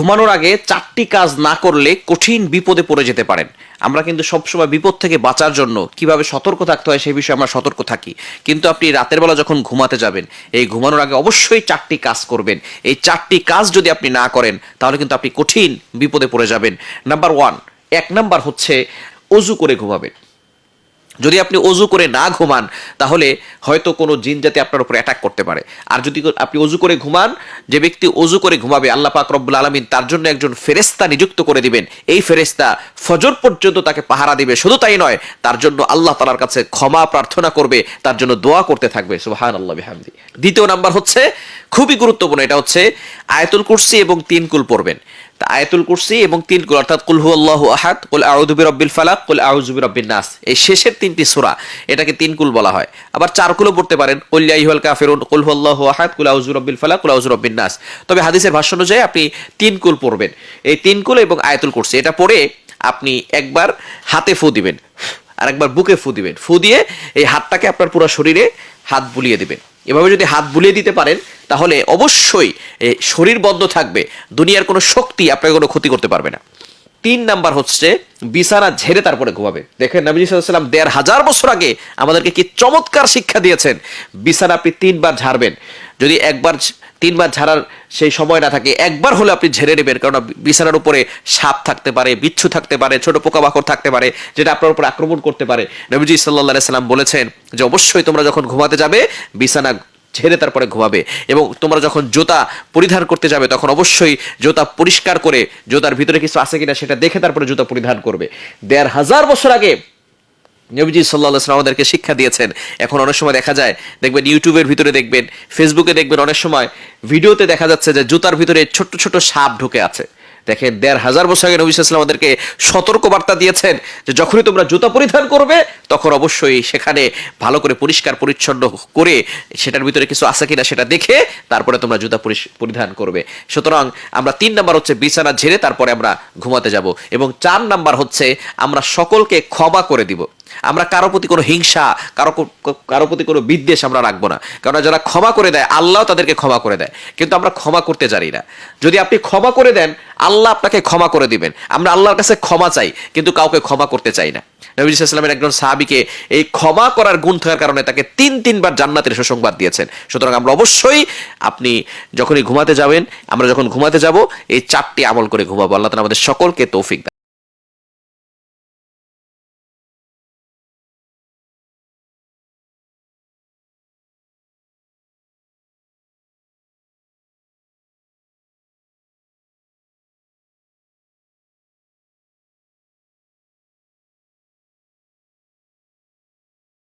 ঘুমানোর আগে চারটি কাজ না করলে কঠিন বিপদে পড়ে যেতে পারেন। আমরা কিন্তু সবসময় বিপদ থেকে বাঁচার জন্য কীভাবে সতর্ক থাকতে হয় সেই বিষয়ে আমরা সতর্ক থাকি। কিন্তু আপনি রাতের বেলা যখন ঘুমাতে যাবেন, এই ঘুমানোর আগে অবশ্যই চারটি কাজ করবেন। এই চারটি কাজ যদি আপনি না করেন, তাহলে কিন্তু আপনি কঠিন বিপদে পড়ে যাবেন। নাম্বার ওয়ান, এক নাম্বার হচ্ছে অজু করে ঘুমাবেন। যদি আপনি অজু করে না ঘুমান, তাহলে হয়তো কোনো জিন জাতি আপনার উপর অ্যাটাক করতে পারে। আর যদি আপনি অজু করে ঘুমান, যে ব্যক্তি অজু করে ঘুমাবে, আল্লাহ পাক রব্বুল আলমিন তার জন্য একজন ফেরেস্তা নিযুক্ত করে দিবেন। এই ফেরেস্তা ফজর পর্যন্ত তাকে পাহারা দিবে। শুধু তাই নয়, তার জন্য আল্লাহ তালার কাছে ক্ষমা প্রার্থনা করবে, তার জন্য দোয়া করতে থাকবে। সুবাহান আল্লাহ বিহামদি। দ্বিতীয় নাম্বার হচ্ছে, খুবই গুরুত্বপূর্ণ, এটা হচ্ছে আয়তুল কুরসি এবং তিন কুল পড়বেন। আয়াতুল কুরসি এবং তিন কুল, অর্থাৎ কুল হু আল্লাহু আহাদ, কুল আউযু বিরাব্বিল ফালাক, কুল আউযু বিরাব্বিন নাস। এই শেষের তিনটি সূরা, এটাকে তিন কুল বলা হয়। আবার চার কুলও পড়তে পারেন, কুল ইয়া আইয়ুহাল কাফিরুন, কুল হু আল্লাহু আহাদ, কুল আউযু বিরাব্বিল ফালাক, কুল আউযু বিরাব্বিন নাস। তবে হাদিসের ভাষ্য অনুযায়ী আপনি তিন কুল পড়বেন। এই তিন কুল এবং আয়াতুল কুরসি, এটা পড়ে আপনি একবার হাতে ফু দিবেন আর একবার বুকে ফু দিবেন। ফু দিয়ে এই হাতটাকে আপনার পুরো শরীরে হাত বুলিয়ে দিবেন। এভাবে যদি হাত বুলিয়ে দিতে পারেন, তাহলে অবশ্যই শরীর বন্ধ থাকবে। দুনিয়ার কোনো শক্তি আপনাকে কোনো ক্ষতি করতে পারবে না। তিন নাম্বার হচ্ছে, বিছানা ঝেড়ে তারপরে ঘুমাবে। দেখেন নবী সাল্লাম দেড় হাজার বছর আগে আমাদেরকে কি চমৎকার শিক্ষা দিয়েছেন, বিছানা আপনি তিনবার ঝাড়বেন। যদি একবার তিনবার ঝাড়ার সেই সময় না থাকে, একবার হলে আপনি ঝেড়ে নেবেন, কারণ বিছানার উপরে সাপ থাকতে পারে, বিচ্ছু থাকতে পারে, ছোট পোকামাকড় থাকতে পারে, যেটা আপনার উপর আক্রমণ করতে পারে। নবীজি সাল্লাহ সাল্লাম বলেছেন যে, অবশ্যই তোমরা যখন ঘুমাতে যাবে, বিছানা ঝেড়ে তারপরে ঘুমাবে এবং তোমরা যখন জুতা পরিধান করতে যাবে, তখন অবশ্যই জুতা পরিষ্কার করে, জুতার ভিতরে কিছু আছে কিনা সেটা দেখে তারপরে জুতা পরিধান করবে। দেড় হাজার বছর আগে নবীজি সাল্লাহ সাল্লাম আমাদেরকে শিক্ষা দিয়েছেন। এখন অনেক সময় দেখা যায়, দেখবেন ইউটিউবের ভিতরে দেখবেন, ফেসবুকে দেখবেন অনেক সময় ভিডিওতে দেখা যাচ্ছে যে জুতার ভিতরে ছোট্ট ছোট সাপ ঢুকে আছে। দেখেন, দেড় হাজার বছর আগে নবী সাল্লাম আমাদেরকে সতর্ক বার্তা দিয়েছেন যে যখনই তোমরা জুতা পরিধান করবে, তখন অবশ্যই সেখানে ভালো করে পরিষ্কার, পরিচ্ছন্ন করে সেটার ভিতরে কিছু আছে কিনা সেটা দেখে তারপরে তোমরা জুতা পরিধান করবে। সুতরাং আমরা তিন নাম্বার হচ্ছে বিছানা ঝেড়ে তারপরে আমরা ঘুমাতে যাব এবং চার নাম্বার হচ্ছে আমরা সকলকে ক্ষমা করে দিব। আমরা কারও প্রতি কোনো হিংসা, কারও কারও প্রতি কোনো বিদ্বেষ আমরা রাখব না। কারণ যারা ক্ষমা করে দেয়, আল্লাহ তাদেরকে ক্ষমা করে দেয়। কিন্তু আমরা ক্ষমা করতে জানি না। যদি আপনি ক্ষমা করে দেন, আল্লাহ আপনাকে ক্ষমা করে দিবেন। আমরা আল্লাহর কাছে ক্ষমা চাই, কিন্তু কাউকে ক্ষমা করতে চাই না। নবী ইসলামের একজন সাহাবিকে এই ক্ষমা করার গুণ থাকার কারণে তাকে তিন, তিনবার জান্নাতের সুসংবাদ দিয়েছেন। সুতরাং আমরা অবশ্যই আপনি যখনই ঘুমাতে যাবেন, আমরা যখন ঘুমাতে যাব, এই চারটি আমল করে ঘুমাবো। আল্লাহ আমাদের সকলকে তৌফিক